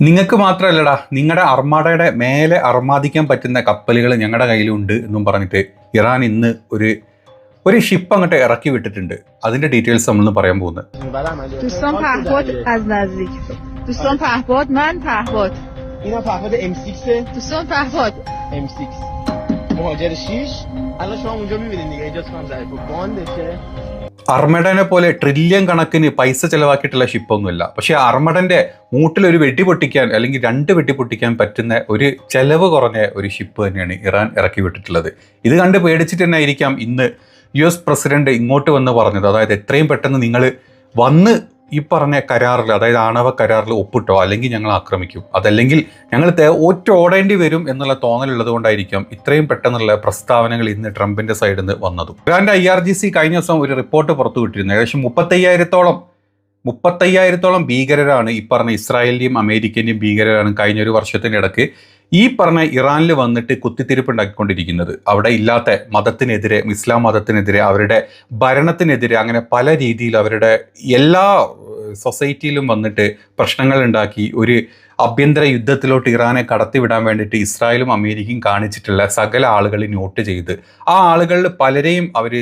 നിങ്ങൾക്ക് മാത്രമല്ലടാ നിങ്ങളുടെ അർമാഡയുടെ മേലെ അർമാദിക്കാൻ പറ്റുന്ന കപ്പലുകൾ ഞങ്ങളുടെ കയ്യിലുണ്ട് എന്നും പറഞ്ഞിട്ട് ഇറാൻ ഇന്ന് ഒരു ഒരു ഷിപ്പ് അങ്ങോട്ട് ഇറക്കി വിട്ടിട്ടുണ്ട്. അതിന്റെ ഡീറ്റെയിൽസ് നമ്മൾ പറയാൻ പോകുന്നത് അർമഡനെ പോലെ ട്രില്യൺ കണക്കിന് പൈസ ചെലവാക്കിയിട്ടുള്ള ഷിപ്പൊന്നുമില്ല പക്ഷേ അർമഡന്റെ മൂട്ടിൽ ഒരു വെടി പൊട്ടിക്കാൻ അല്ലെങ്കിൽ രണ്ട് വെടി പൊട്ടിക്കാൻ പറ്റുന്ന ഒരു ചെലവ് കുറഞ്ഞ ഒരു ഷിപ്പ് തന്നെയാണ് ഇറാൻ ഇറക്കി വിട്ടിട്ടുള്ളത്. ഇത് കണ്ട് പേടിച്ചിട്ട് തന്നെ ആയിരിക്കാം ഇന്ന് യു എസ് പ്രസിഡന്റ് ഇങ്ങോട്ട് വന്ന് പറഞ്ഞത്. അതായത് എത്രയും പെട്ടെന്ന് നിങ്ങൾ വന്ന് ഈ പറഞ്ഞ കരാറിൽ അതായത് ആണവ കരാറിൽ ഒപ്പിട്ടോ അല്ലെങ്കിൽ ഞങ്ങൾ ആക്രമിക്കും. അതല്ലെങ്കിൽ ഞങ്ങൾ ഒറ്റ ഓടേണ്ടി വരും എന്നുള്ള തോന്നലുള്ളത് കൊണ്ടായിരിക്കാം ഇത്രയും പെട്ടെന്നുള്ള പ്രസ്താവനകൾ ഇന്ന് ട്രംപിന്റെ സൈഡിൽ നിന്ന് വന്നതും. ഇറാന്റെ ഐ ആർ ജി സി കഴിഞ്ഞ ദിവസം ഒരു റിപ്പോർട്ട് പുറത്തുവിട്ടിരുന്നു ഏകദേശം മുപ്പത്തയ്യായിരത്തോളം മുപ്പത്തയ്യായിരത്തോളം ഭീകരരാണ് ഈ പറഞ്ഞ ഇസ്രായേലിന്റെയും അമേരിക്കന്റെയും ഭീകരരാണ് കഴിഞ്ഞ ഒരു വർഷത്തിന്റെ ഇടയ്ക്ക് ഈ പറഞ്ഞ ഇറാനിൽ വന്നിട്ട് കുത്തിത്തിരിപ്പ് ഉണ്ടാക്കിക്കൊണ്ടിരിക്കുന്നത് അവിടെ ഇല്ലാത്ത മതത്തിനെതിരെ ഇസ്ലാം മതത്തിനെതിരെ അവരുടെ ഭരണത്തിനെതിരെ അങ്ങനെ പല രീതിയിൽ അവരുടെ എല്ലാ സൊസൈറ്റിയിലും വന്നിട്ട് പ്രശ്നങ്ങൾ ഉണ്ടാക്കി ഒരു ആഭ്യന്തര യുദ്ധത്തിലോട്ട് ഇറാനെ കടത്തിവിടാൻ വേണ്ടിയിട്ട് ഇസ്രായേലും അമേരിക്കയും കാണിച്ചിട്ടുള്ള സകല ആളുകളെ നോട്ട് ചെയ്ത് ആ ആളുകളിൽ പലരെയും അവർ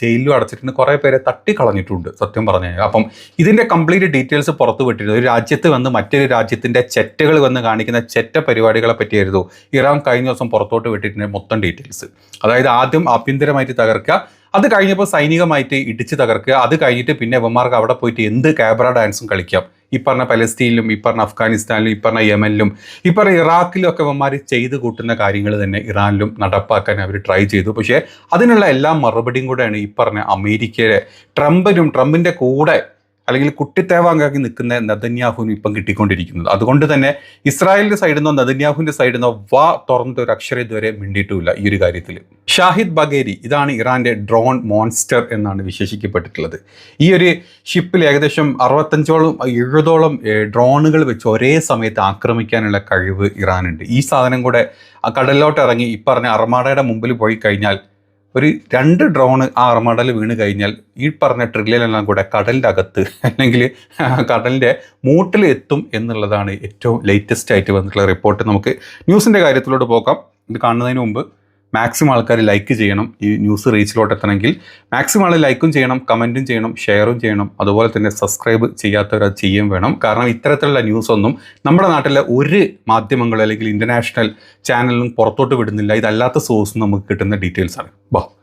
ജയിലിലും അടച്ചിട്ടുണ്ട് കുറേ പേരെ തട്ടിക്കളഞ്ഞിട്ടുണ്ട് സത്യം പറഞ്ഞു അപ്പം ഇതിന്റെ കംപ്ലീറ്റ് ഡീറ്റെയിൽസ് പുറത്തു വിട്ടിരുന്നു. ഒരു രാജ്യത്ത് വന്ന് മറ്റൊരു രാജ്യത്തിന്റെ ചെറ്റകൾ വന്ന് കാണിക്കുന്ന ചെറ്റ പരിപാടികളെ പറ്റിയായിരുന്നു ഇറാൻ കഴിഞ്ഞ ദിവസം പുറത്തോട്ട് വിട്ടിട്ടുണ്ട് മൊത്തം ഡീറ്റെയിൽസ്. അതായത് ആദ്യം ആഭ്യന്തരമായിട്ട് തകർക്കുക അത് കഴിഞ്ഞപ്പോൾ സൈനികമായിട്ട് ഇടിച്ചു തകർക്കുക അത് കഴിഞ്ഞിട്ട് പിന്നെ ഇവന്മാർക്ക് അവിടെ പോയിട്ട് എന്ത് ക്യാബറ ഡാൻസും കളിക്കാം. ഈ പറഞ്ഞ പലസ്തീനിലും ഈ പറഞ്ഞ അഫ്ഗാനിസ്ഥാനിലും ഈ പറഞ്ഞ യമനിലും ഈ പറഞ്ഞ ഇറാഖിലും ഒക്കെ ഇവന്മാർ ചെയ്തു കൂട്ടുന്ന കാര്യങ്ങൾ തന്നെ ഇറാനിലും നടപ്പാക്കാൻ അവർ ട്രൈ ചെയ്തു. പക്ഷേ അതിനുള്ള എല്ലാ മറുപടിയും കൂടെയാണ് ഈ പറഞ്ഞ അമേരിക്കയിലെ ട്രംപിനും ട്രംപിന്റെ കൂടെ അല്ലെങ്കിൽ കുട്ടിത്തേവാങ്കാക്കി നിൽക്കുന്ന നദന്യാഹുവിന് ഇപ്പം കിട്ടിക്കൊണ്ടിരിക്കുന്നത്. അതുകൊണ്ട് തന്നെ ഇസ്രായേലിന്റെ സൈഡിൽ നിന്നോ നദന്യാഹുവിന്റെ സൈഡിൽ നിന്നോ വാ തുറന്നിട്ട് ഒരു അക്ഷരം ഇതുവരെ മിണ്ടിയിട്ടുമില്ല ഈ ഒരു കാര്യത്തിൽ. ഷാഹിദ് ബഗേരി ഇതാണ് ഇറാന്റെ ഡ്രോൺ മോൺസ്റ്റർ എന്നാണ് വിശേഷിക്കപ്പെട്ടിട്ടുള്ളത്. ഈ ഒരു ഷിപ്പിൽ ഏകദേശം അറുപത്തഞ്ചോളം എഴുപതോളം ഡ്രോണുകൾ വെച്ച് ഒരേ സമയത്ത് ആക്രമിക്കാനുള്ള കഴിവ് ഇറാനുണ്ട്. ഈ സാധനം കൂടെ കടലിലോട്ട് ഇറങ്ങി ഇപ്പറഞ്ഞ പറഞ്ഞ അർമാഡയുടെ മുമ്പിൽ പോയി കഴിഞ്ഞാൽ ഒരു രണ്ട് ഡ്രോണ് ആ വീണ് കഴിഞ്ഞാൽ ഈ പറഞ്ഞ ട്രില്ലിലെല്ലാം കൂടെ കടലിന്റെ അകത്ത് അല്ലെങ്കിൽ കടലിന്റെ മൂട്ടിൽ എത്തും എന്നുള്ളതാണ് ഏറ്റവും ലേറ്റസ്റ്റ് ആയിട്ട് വന്നിട്ടുള്ള റിപ്പോർട്ട് നമുക്ക് ന്യൂസിന്റെ കാര്യത്തിലോട്ട് പോകാം. ഇത് കാണുന്നതിന് മുമ്പ് മാക്സിമം ആൾക്കാർ ലൈക്ക് ചെയ്യണം. ഈ ന്യൂസ് റീച്ചിലോട്ട് എത്തണമെങ്കിൽ മാക്സിമം ആൾ ലൈക്കും ചെയ്യണം കമന്റും ചെയ്യണം ഷെയറും ചെയ്യണം. അതുപോലെ തന്നെ സബ്സ്ക്രൈബ് ചെയ്യാത്തവർ അത് ചെയ്യുകയും വേണം. കാരണം ഇത്തരത്തിലുള്ള ന്യൂസ് ഒന്നും നമ്മുടെ നാട്ടിലെ ഒരു മാധ്യമങ്ങൾ അല്ലെങ്കിൽ ഇന്റർനാഷണൽ ചാനലിലും പുറത്തോട്ട് വിടുന്നില്ല. ഇതല്ലാത്ത സോഴ്സ് നമുക്ക് കിട്ടുന്ന ഡീറ്റെയിൽസ് ആണ്. ബോ.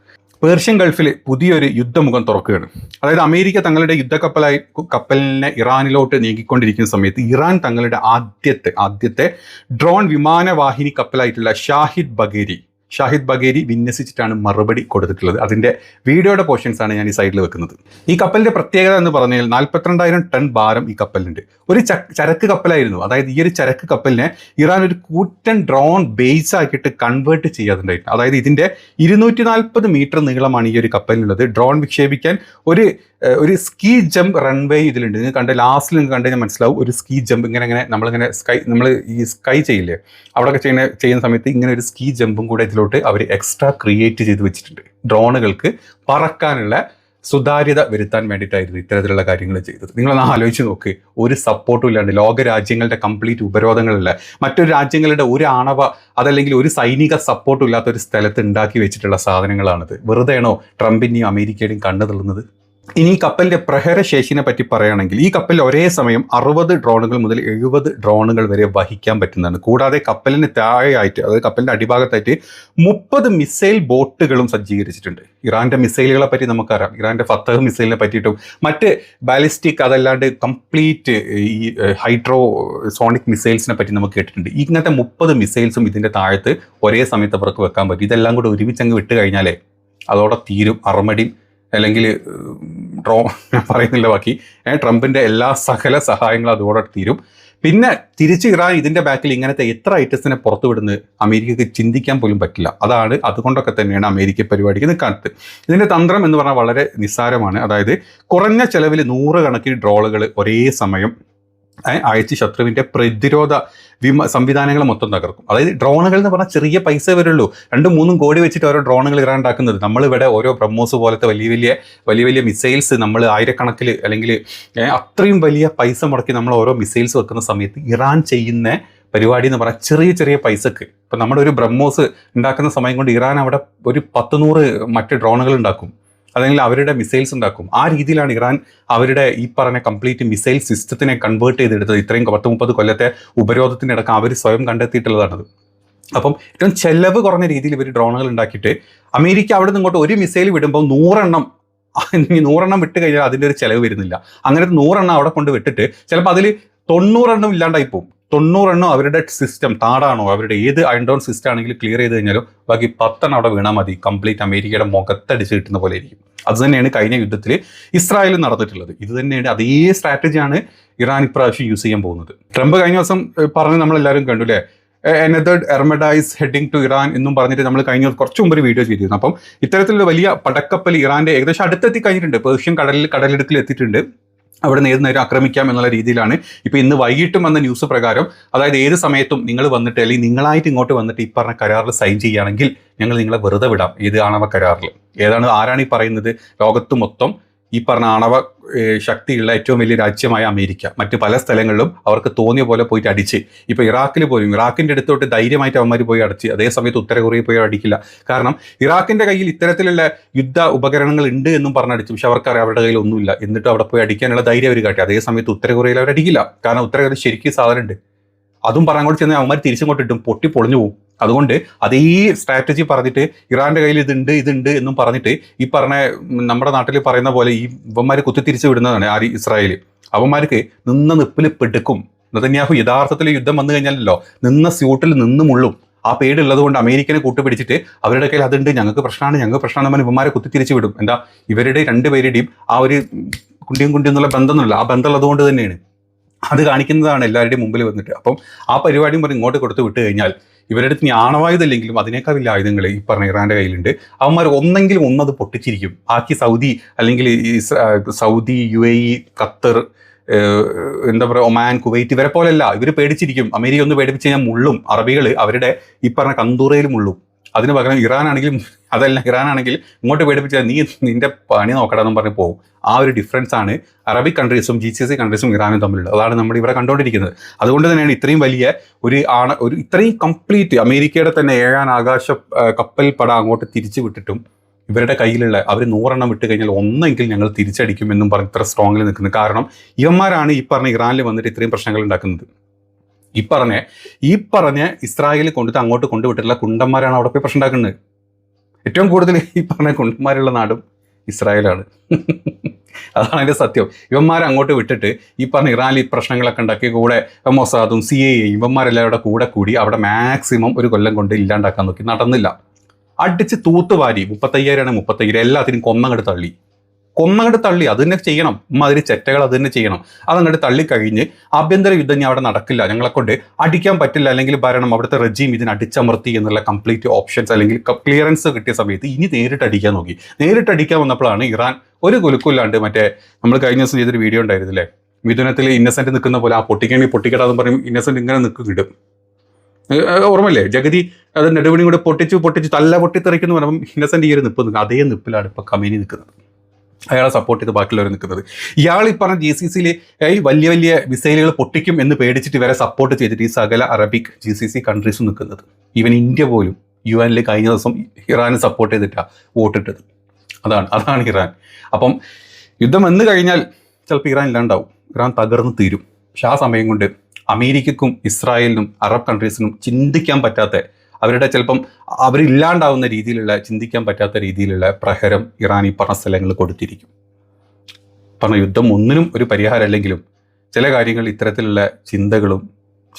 പേർഷ്യൻ ഗൾഫിൽ പുതിയൊരു യുദ്ധമുഖം തുറക്കുകയാണ്. അതായത് അമേരിക്ക തങ്ങളുടെ യുദ്ധക്കപ്പലായി കപ്പലിനെ ഇറാനിലോട്ട് നീക്കിക്കൊണ്ടിരിക്കുന്ന സമയത്ത് ഇറാൻ തങ്ങളുടെ ആദ്യത്തെ ആദ്യത്തെ ഡ്രോൺ വിമാനവാഹിനി കപ്പലായിട്ടുള്ള ഷാഹിദ് ബഗേരി ഷാഹിദ് ബഗേരി വിന്യസിച്ചിട്ടാണ് മറുപടി കൊടുത്തിട്ടുള്ളത്. അതിന്റെ വീഡിയോയുടെ പോർഷൻസ് ആണ് ഞാൻ ഈ സൈഡിൽ വെക്കുന്നത്. ഈ കപ്പലിന്റെ പ്രത്യേകത എന്ന് പറഞ്ഞാൽ നാൽപ്പത്തിരണ്ടായിരം ടൺ ഭാരം ഈ കപ്പലിനുണ്ട്. ഒരു ചരക്ക് കപ്പലായിരുന്നു. അതായത് ഈ ഒരു ചരക്ക് കപ്പലിനെ ഇറാൻ ഒരു കൂറ്റൻ ഡ്രോൺ ബേസ് ആക്കിയിട്ട് കൺവേർട്ട് ചെയ്യാതുണ്ടായിരുന്നു. അതായത് ഇതിന്റെ ഇരുന്നൂറ്റി നാൽപ്പത് മീറ്റർ നീളമാണ് ഈ ഒരു കപ്പലിനുള്ളത്. ഡ്രോൺ വിക്ഷേപിക്കാൻ ഒരു ഒരു സ്കീ ജമ്പ് റൺവേ ഇതിലുണ്ട്. നിങ്ങൾ കണ്ട ലാസ്റ്റിൽ നിങ്ങൾക്ക് കണ്ടു കഴിഞ്ഞാൽ മനസ്സിലാവും. ഒരു സ്കീ ജമ്പ് ഇങ്ങനെ ഇങ്ങനെ നമ്മളിങ്ങനെ സ്കൈ നമ്മൾ ഈ സ്കൈ ചെയ്യില്ലേ? അവിടെയൊക്കെ ചെയ്യുന്ന ചെയ്യുന്ന സമയത്ത് ഇങ്ങനെ ഒരു സ്കീ ജമ്പും കൂടെ ഇതിലോട്ട് അവർ എക്സ്ട്രാ ക്രിയേറ്റ് ചെയ്ത് വെച്ചിട്ടുണ്ട്. ഡ്രോണുകൾക്ക് പറക്കാനുള്ള സുതാര്യത വരുത്താൻ വേണ്ടിയിട്ടായിരുന്നു ഇത്തരത്തിലുള്ള കാര്യങ്ങൾ ചെയ്തത്. നിങ്ങളൊന്ന് ആലോചിച്ച് നോക്ക്. ഒരു സപ്പോർട്ടും ഇല്ലാണ്ട് ലോക രാജ്യങ്ങളുടെ കംപ്ലീറ്റ് ഉപരോധങ്ങളില്ല മറ്റൊരു രാജ്യങ്ങളുടെ ഒരു ആണവ അതല്ലെങ്കിൽ ഒരു സൈനിക സപ്പോർട്ടും ഇല്ലാത്ത ഒരു സ്ഥലത്ത് ഉണ്ടാക്കി വെച്ചിട്ടുള്ള സാധനങ്ങളാണിത്. വെറുതെയാണോ ട്രംപിന്റെയും അമേരിക്കയുടെയും കണ്ണു തള്ളുന്നത്? ഇനി ഈ കപ്പലിന്റെ പ്രഹരശേഷിനെ പറ്റി പറയുകയാണെങ്കിൽ ഈ കപ്പലിൽ ഒരേ സമയം അറുപത് ഡ്രോണുകൾ മുതൽ എഴുപത് ഡ്രോണുകൾ വരെ വഹിക്കാൻ പറ്റുന്നതാണ്. കൂടാതെ കപ്പലിന് താഴെയായിട്ട് അതായത് കപ്പലിന്റെ അടിഭാഗത്തായിട്ട് മുപ്പത് മിസൈൽ ബോട്ടുകളും സജ്ജീകരിച്ചിട്ടുണ്ട്. ഇറാന്റെ മിസൈലുകളെ പറ്റി നമുക്കറിയാം. ഇറാന്റെ ഫത്തഹ് മിസൈലിനെ പറ്റിയിട്ടും മറ്റ് ബാലിസ്റ്റിക് അതല്ലാണ്ട് കംപ്ലീറ്റ് ഈ ഹൈഡ്രോ സോണിക് മിസൈൽസിനെ പറ്റി നമുക്ക് കേട്ടിട്ടുണ്ട്. ഇങ്ങനത്തെ മുപ്പത് മിസൈൽസും ഇതിന്റെ താഴത്ത് ഒരേ സമയത്ത് അവർക്ക് വെക്കാൻ പറ്റും. ഇതെല്ലാം കൂടെ ഒരുമിച്ചങ്ങ് വിട്ട് കഴിഞ്ഞാലേ അതോടെ തീരും അറമടിയും അല്ലെങ്കിൽ ട്രോ പറയുന്നില്ല ബാക്കി. ട്രംപിന്റെ എല്ലാ സകല സഹായങ്ങളും അതോടെ തീരും. പിന്നെ തിരിച്ച് ഇറാൻ ഇതിന്റെ ബാക്കിൽ ഇങ്ങനത്തെ എത്ര ഐറ്റംസിനെ പുറത്തു വിടുന്നത് അമേരിക്കക്ക് ചിന്തിക്കാൻ പോലും പറ്റില്ല. അതാണ് അതുകൊണ്ടൊക്കെ തന്നെയാണ് അമേരിക്ക പരിപാടിക്ക് നിൽക്കാത്തത് ഇതിന്റെ തന്ത്രം എന്ന് പറഞ്ഞാൽ വളരെ നിസ്സാരമാണ്. അതായത് കുറഞ്ഞ ചെലവിൽ നൂറുകണക്കിന് ഡ്രോളുകൾ ഒരേ സമയം അയച്ച് ശത്രുവിന്റെ പ്രതിരോധ വിമ സംവിധാനങ്ങൾ മൊത്തം തകർക്കും. അതായത് ഡ്രോണുകൾ എന്ന് പറഞ്ഞാൽ ചെറിയ പൈസ വരുള്ളൂ. രണ്ടും മൂന്നും കോടി വെച്ചിട്ട് ഓരോ ഡ്രോണുകൾ ഇറാണ്ടാക്കുന്നത് നമ്മളിവിടെ ഓരോ ബ്രഹ്മോസ് പോലത്തെ വലിയ വലിയ വലിയ വലിയ മിസൈൽസ് നമ്മൾ ആയിരക്കണക്കിൽ അല്ലെങ്കിൽ അത്രയും വലിയ പൈസ മുടക്കി നമ്മൾ ഓരോ മിസൈൽസ് വെക്കുന്ന സമയത്ത് ഇറാൻ ചെയ്യുന്ന പരിപാടി എന്ന് പറഞ്ഞാൽ ചെറിയ ചെറിയ പൈസക്ക്. ഇപ്പം നമ്മുടെ ഒരു ബ്രഹ്മോസ് ഉണ്ടാക്കുന്ന സമയം കൊണ്ട് ഇറാൻ അവിടെ ഒരു പത്ത് നൂറ് മറ്റ് ഡ്രോണുകൾ ഉണ്ടാക്കും. അല്ലെങ്കിൽ അവരുടെ മിസൈൽസ് ഉണ്ടാക്കും. ആ രീതിയിലാണ് ഇറാൻ അവരുടെ ഈ പറഞ്ഞ കംപ്ലീറ്റ് മിസൈൽ സിസ്റ്റത്തിനെ കൺവേർട്ട് ചെയ്തെടുത്തത്. ഇത്രയും പത്ത് മുപ്പത് കൊല്ലത്തെ ഉപരോധത്തിനടക്കം അവർ സ്വയം കണ്ടെത്തിയിട്ടുള്ളതാണത്. അപ്പം ഏറ്റവും ചെലവ് കുറഞ്ഞ രീതിയിൽ ഇവർ ഡ്രോണുകൾ ഉണ്ടാക്കിയിട്ട് അമേരിക്ക അവിടെ നിന്ന് ഇങ്ങോട്ട് ഒരു മിസൈൽ വിടുമ്പോൾ നൂറെണ്ണം നൂറെണ്ണം വിട്ട് കഴിഞ്ഞാൽ അതിന്റെ ഒരു ചിലവ് വരുന്നില്ല. അങ്ങനത്തെ നൂറെണ്ണം അവിടെ കൊണ്ട് വിട്ടിട്ട് ചിലപ്പോൾ അതിൽ തൊണ്ണൂറെണ്ണം ഇല്ലാണ്ടായി പോകും തൊണ്ണൂറെണ്ണം അവരുടെ സിസ്റ്റം താടാണോ? അവരുടെ ഏത് അയൺഡോൺ സിസ്റ്റം ആണെങ്കിലും ക്ലിയർ ചെയ്ത് കഴിഞ്ഞാലും ബാക്കി പത്തെണ്ണം അവിടെ വീണാൽ മതി. കംപ്ലീറ്റ് അമേരിക്കയുടെ മുഖത്തടിച്ച് കിട്ടുന്ന പോലെ ഇരിക്കും. അത് തന്നെയാണ് കഴിഞ്ഞ യുദ്ധത്തിൽ ഇസ്രായേൽ നടന്നിട്ടുള്ളത്. ഇത് തന്നെയാണ് അതേ സ്ട്രാറ്റജിയാണ് ഇറാൻ ഇപ്രാവശ്യം യൂസ് ചെയ്യാൻ പോകുന്നത്. ട്രംപ് കഴിഞ്ഞ ദിവസം പറഞ്ഞ് നമ്മളെല്ലാവരും കണ്ടു അല്ലേ? എനദേഡ് എർമഡൈസ് ഹെഡിങ് ടു ഇറാൻ എന്നും പറഞ്ഞിട്ട് നമ്മൾ കഴിഞ്ഞ കുറച്ച് മുമ്പ് വീഡിയോ ചെയ്തിരുന്നു. അപ്പം ഇത്തരത്തിലുള്ള വലിയ പടക്കപ്പൽ ഇറാന്റെ ഏകദേശം അടുത്തെത്തി കഴിഞ്ഞിട്ടുണ്ട്. പേർഷ്യൻ കടലിൽ കടലിടുക്കിൽ എത്തിയിട്ടുണ്ട്. അവിടെ നിന്ന് ഏത് നേരം ആക്രമിക്കാം എന്നുള്ള രീതിയിലാണ്. ഇപ്പോൾ ഇന്ന് വൈകിട്ടും വന്ന ന്യൂസ് പ്രകാരം അതായത് ഏത് സമയത്തും നിങ്ങൾ വന്നിട്ട് അല്ലെങ്കിൽ നിങ്ങളായിട്ട് ഇങ്ങോട്ട് വന്നിട്ട് ഈ പറഞ്ഞ കരാറിൽ സൈൻ ചെയ്യുകയാണെങ്കിൽ ഞങ്ങൾ നിങ്ങളെ വെറുതെ വിടാം. ഏത് ആണവ കരാറിൽ? ഏതാണ് ആരാണ് ഈ പറയുന്നത്? ലോകത്ത് മൊത്തം ഈ പറഞ്ഞ ആണവ ശക്തിയുള്ള ഏറ്റവും വലിയ രാജ്യമായ അമേരിക്ക. മറ്റ് പല സ്ഥലങ്ങളിലും അവർക്ക് തോന്നിയ പോലെ പോയിട്ട് അടിച്ച്. ഇപ്പോൾ ഇറാഖിൽ പോലും ഇറാഖിന്റെ അടുത്തോട്ട് ധൈര്യമായിട്ട് അവന്മാർ പോയി അടിച്ച്. അതേ സമയത്ത് ഉത്തര കൊറിയ പോയി അടിക്കില്ല. കാരണം ഇറാഖിന്റെ കയ്യിൽ ഇത്തരത്തിലുള്ള യുദ്ധ ഉപകരണങ്ങൾ ഉണ്ട് എന്നും പറഞ്ഞടിച്ചു. പക്ഷെ അവർക്കറിയാം അവരുടെ കയ്യിൽ ഒന്നുമില്ല. എന്നിട്ട് അവിടെ പോയി അടിക്കാനുള്ള ധൈര്യം അവർ കാട്ടി. അതേ സമയത്ത് ഉത്തര കൊറിയയിൽ അവർ അടിക്കില്ല കാരണം ഉത്തര കൊറിയ ശരിക്കും സാധനമുണ്ട്. അതും പറഞ്ഞുകൊണ്ട് ചെന്ന് അവന്മാർ തിരിച്ചങ്ങോട്ട് ഇട്ടും. പൊട്ടി പൊളിഞ്ഞു പോകും അതുകൊണ്ട് അതേ സ്ട്രാറ്റജി പറഞ്ഞിട്ട് ഇറാന്റെ കയ്യിൽ ഇതുണ്ട് ഇതുണ്ട് എന്നും പറഞ്ഞിട്ട് ഈ പറഞ്ഞ നമ്മുടെ നാട്ടിൽ പറയുന്ന പോലെ ഈ ഇവന്മാർ കുത്തിത്തിരിച്ച് വിടുന്നതാണ് ആര്? ഇസ്രായേൽ അവന്മാർക്ക് നിന്ന നിപ്പിൽ പെടുക്കും. നെതന്യാഹു യഥാർത്ഥത്തിൽ യുദ്ധം വന്നു കഴിഞ്ഞാലല്ലോ നിന്ന സ്യൂട്ടിൽ നിന്ന് മുള്ളും. ആ പേടുള്ളത് കൊണ്ട് അമേരിക്കനെ കൂട്ടുപിടിച്ചിട്ട് അവരുടെ കയ്യിൽ അതുണ്ട് ഞങ്ങൾക്ക് പ്രശ്നമാണ് ഞങ്ങൾക്ക് പ്രശ്നമാണ് ഇവന്മാരെ കുത്തിത്തിരിച്ച് വിടും. എന്താ? ഇവരുടെ രണ്ടുപേരുടെയും ആ ഒരു കുണ്ടിയും കുണ്ടിയും എന്നുള്ള ബന്ധമൊന്നുമില്ല. ആ ബന്ധം കൊണ്ട് തന്നെയാണ്. അത് കാണിക്കുന്നതാണ് എല്ലാവരുടെയും മുമ്പിൽ വന്നിട്ട്. അപ്പം ആ പരിപാടിയും പറഞ്ഞ് ഇങ്ങോട്ട് കൊടുത്ത് വിട്ട് കഴിഞ്ഞാൽ ഇവരുടെ അടുത്ത് ഇനി ആണവായുധമില്ലെങ്കിലും അതിനേക്കാൾ വലിയ ആയുധങ്ങൾ ഈ പറഞ്ഞ ഇറാന്റെ കയ്യിലുണ്ട്. അവന്മാർ ഒന്നെങ്കിലും ഒന്നത് പൊട്ടിച്ചിരിക്കും. ബാക്കി സൗദി അല്ലെങ്കിൽ Saudi U A E Qatar എന്താ പറയുക ഒമാൻ കുവൈറ്റ് ഇവരെ പോലെയല്ല. ഇവർ പേടിച്ചിരിക്കും. അമേരിക്ക ഒന്ന് പേടിപ്പിച്ച് കഴിഞ്ഞാൽ മുള്ളും. അറബികൾ അവരുടെ ഈ പറഞ്ഞ കന്തൂറയിൽ മുള്ളും. അതിന് പകരം ഇറാൻ ആണെങ്കിലും അതല്ല ഇറാൻ ആണെങ്കിൽ ഇങ്ങോട്ട് പേടിപ്പിച്ചാൽ നീ നിന്റെ പണി നോക്കടാ എന്നും പറഞ്ഞ് പോകും ആ ഒരു ഡിഫറൻസ് ആണ് അറബിക് കൺട്രീസും ജി സി സി കൺട്രീസും ഇറാനും തമ്മിലുള്ളത് അതാണ് നമ്മൾ ഇവിടെ കണ്ടുകൊണ്ടിരിക്കുന്നത്. അതുകൊണ്ട് തന്നെയാണ് ഇത്രയും വലിയ ഒരു ആണ ഒരു ഇത്രയും കംപ്ലീറ്റ് അമേരിക്കയുടെ തന്നെ ഏഴാൻ ആകാശ കപ്പൽ പട അങ്ങോട്ട് തിരിച്ചു വിട്ടിട്ടും ഇവരുടെ കയ്യിലുള്ള അവർ നൂറെണ്ണം വിട്ട് കഴിഞ്ഞാൽ ഒന്നെങ്കിൽ ഞങ്ങൾ തിരിച്ചടിക്കും എന്നും പറഞ്ഞ് ഇത്ര സ്ട്രോങ്ങിൽ നിൽക്കുന്നത് കാരണം ഇവന്മാരാണ് ഈ പറഞ്ഞ ഇറാനിൽ വന്നിട്ട് ഇത്രയും പ്രശ്നങ്ങൾ ഉണ്ടാക്കുന്നത്. ഈ പറഞ്ഞ ഈ പറഞ്ഞ ഇസ്രായേലിൽ കൊണ്ടിട്ട് അങ്ങോട്ട് കൊണ്ടുവിട്ടിട്ടുള്ള കുണ്ടന്മാരാണ് അവിടെ പോയി പ്രശ്നം ഉണ്ടാക്കുന്നത്. ഏറ്റവും കൂടുതൽ ഈ പറഞ്ഞ കുണ്ടന്മാരുള്ള നാടും ഇസ്രായേലാണ്. അതാണ് അതിന്റെ സത്യം. ഇവന്മാരെ അങ്ങോട്ട് വിട്ടിട്ട് ഈ പറഞ്ഞ ഇറാനിൽ പ്രശ്നങ്ങളൊക്കെ ഉണ്ടാക്കി കൂടെ മൊസാദും സി എ ഇവന്മാരെല്ലാവരുടെ കൂടെ കൂടി അവിടെ മാക്സിമം ഒരു കൊല്ലം കൊണ്ട് ഇല്ലാണ്ടാക്കാൻ നോക്കി. നടന്നില്ല. അടിച്ച് തൂത്തുവാരി മുപ്പത്തയ്യായിരമാണ് മുപ്പത്തയ്യായിരം. എല്ലാത്തിനും കൊന്നങ്ങട് തള്ളി. കൊന്നങ്ങട് തള്ളി അത് തന്നെ ചെയ്യണം. ഇമ്മാതിരി ചെറ്റകൾ അത് തന്നെ ചെയ്യണം. അതങ്ങോട്ട് തള്ളിക്കഴിഞ്ഞ് ആഭ്യന്തര യുദ്ധം ഇനി അവിടെ നടക്കില്ല. ഞങ്ങളെക്കൊണ്ട് അടിക്കാൻ പറ്റില്ല. അല്ലെങ്കിൽ ഭരണം അവിടുത്തെ റെജീം ഇതിന് അടിച്ചമർത്തി എന്നുള്ള കംപ്ലീറ്റ് ഓപ്ഷൻസ് അല്ലെങ്കിൽ ക്ലിയറൻസ് കിട്ടിയ സമയത്ത് ഇനി നേരിട്ട് അടിക്കാൻ നോക്കി. നേരിട്ട് അടിക്കാൻ വന്നപ്പോഴാണ് ഇറാൻ ഒരു കുലുക്കുമില്ലാണ്ട് മറ്റേ നമ്മൾ കഴിഞ്ഞ ദിവസം ചെയ്തൊരു വീഡിയോ ഉണ്ടായിരുന്നില്ലേ? മിഥുനത്തിൽ ഇന്നസെന്റ് നിൽക്കുന്ന പോലെ ആ പൊട്ടിക്കണി പൊട്ടിക്കടാന്ന് പറയും ഇന്നസെന്റ് ഇങ്ങനെ നിൽക്കും കിട്ടും ഓർമ്മല്ലേ ജഗതി അത് നെടുവണി കൂടെ പൊട്ടിച്ച് പൊട്ടിച്ച് തല്ല പൊട്ടിത്തെറിക്കുന്നു പറയുമ്പോൾ ഇന്നസെന്റ് ഈ ഒരു നിപ്പ് നിൽക്കുക അതേ നിപ്പിലാണ് ഇപ്പൊ കമേനി നിൽക്കുന്നത്. അയാളെ സപ്പോർട്ട് ചെയ്ത് ബാക്കിയുള്ളവർ നിൽക്കുന്നത്. ഇയാൾ ഈ പറഞ്ഞ ജി സി സിയിൽ ഈ വലിയ വലിയ മിസൈലുകൾ പൊട്ടിക്കും എന്ന് പേടിച്ചിട്ട് ഇവരെ സപ്പോർട്ട് ചെയ്തിട്ട് ഈ സകല അറബിക് ജി സി സി കൺട്രീസും നിൽക്കുന്നത്. ഈവൻ ഇന്ത്യ പോലും യു എനിൽ കഴിഞ്ഞ ദിവസം ഇറാനെ സപ്പോർട്ട് ചെയ്തിട്ടാണ് വോട്ടിട്ടത്. അതാണ് അതാണ് ഇറാൻ. അപ്പം യുദ്ധം എന്ന് കഴിഞ്ഞാൽ ചിലപ്പോൾ ഇറാൻ ഇല്ലാണ്ടാവും. ഇറാൻ തകർന്ന് തീരും. പക്ഷെ ആ സമയം കൊണ്ട് അമേരിക്കക്കും ഇസ്രായേലിനും അറബ് കൺട്രീസിനും ചിന്തിക്കാൻ പറ്റാത്ത അവരുടെ ചിലപ്പം അവരില്ലാണ്ടാവുന്ന രീതിയിലുള്ള ചിന്തിക്കാൻ പറ്റാത്ത രീതിയിലുള്ള പ്രഹരം ഇറാൻ ഈ പറഞ്ഞ സ്ഥലങ്ങളിൽ കൊടുത്തിരിക്കും. പറഞ്ഞ യുദ്ധം ഒന്നിനും ഒരു പരിഹാരമല്ലെങ്കിലും ചില കാര്യങ്ങൾ ഇത്തരത്തിലുള്ള ചിന്തകളും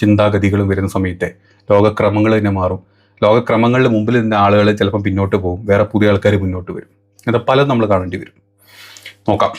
ചിന്താഗതികളും വരുന്ന സമയത്തെ ലോകക്രമങ്ങൾ തന്നെ മാറും. ലോകക്രമങ്ങളുടെ മുമ്പിൽ നിന്ന ആളുകൾ ചിലപ്പം പിന്നോട്ട് പോകും. വേറെ പുതിയ ആൾക്കാർ മുന്നോട്ട് വരും. അത് പലതും നമ്മൾ കാണേണ്ടി വരും. നോക്കാം.